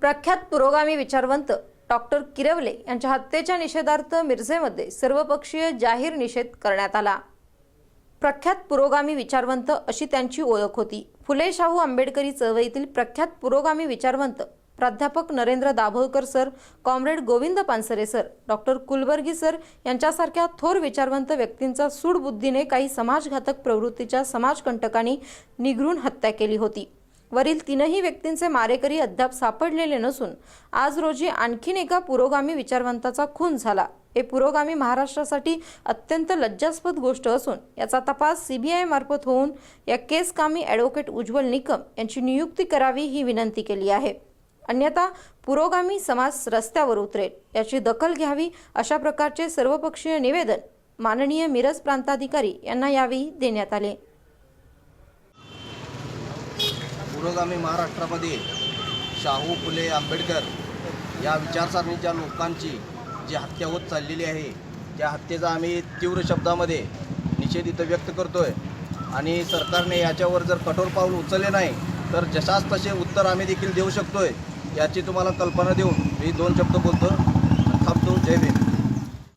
प्रख्यात पुरोगामी विचारवंत डॉक्टर किरवले यांच्या हत्येच्या निषेधार्थ मिरजेमध्ये सर्वपक्षीय जाहीर निषेध करण्यात आला. प्रख्यात पुरोगामी विचारवंत अशी त्यांची ओळख होती. फुले शाहू आंबेडकरी चळवळीतील प्रख्यात पुरोगामी विचारवंत प्राध्यापक Narendra Dabholkar sir comrade Govind Pansare sir doctor Kalburgi sir यांच्यासारख्या थोर विचारवंत व्यक्तींचा सूडबुद्धीने काही समाजघातक प्रवृत्तीच्या समाजकंटकांनी निघरून हत्या केली होती. वरील तीनही व्यक्तींचे मारेकरी अद्याप सापडलेले नसून आज रोजी आणखीन एका पुरोगामी विचारवंताचा खून झाला. हे पुरोगामी महाराष्ट्रासाठी अत्यंत लज्जास्पद गोष्ट असून याचा तपास सीबीआय मार्फत होऊन या केस कामी ॲडव्होकेट उज्ज्वल निकम यांची नियुक्ती करावी ही विनंती केली आहे. अन्यथा पुरोगामी समाज रस्त्यावर उतरेल. याची दखल घ्यावी अशा प्रकारचे सर्वपक्षीय निवेदन माननीय मिरज प्रांताधिकारी यांना यावेळी देण्यात आले. पुरोगामी महाराष्ट्रामध्ये शाहू फुले आंबेडकर या विचारसरणीच्या लोकांची जी हत्या होत चाललेली आहे त्या हत्येचा आम्ही तीव्र शब्दामध्ये निषेध इथं व्यक्त करतो आहे आणि सरकारने याच्यावर जर कठोर पाऊल उचलले नाही तर जशास तसे उत्तर आम्ही देखील देऊ शकतो आहे याची तुम्हाला कल्पना देऊन मी दोन शब्द बोलतो. थांबतो. जय भीम.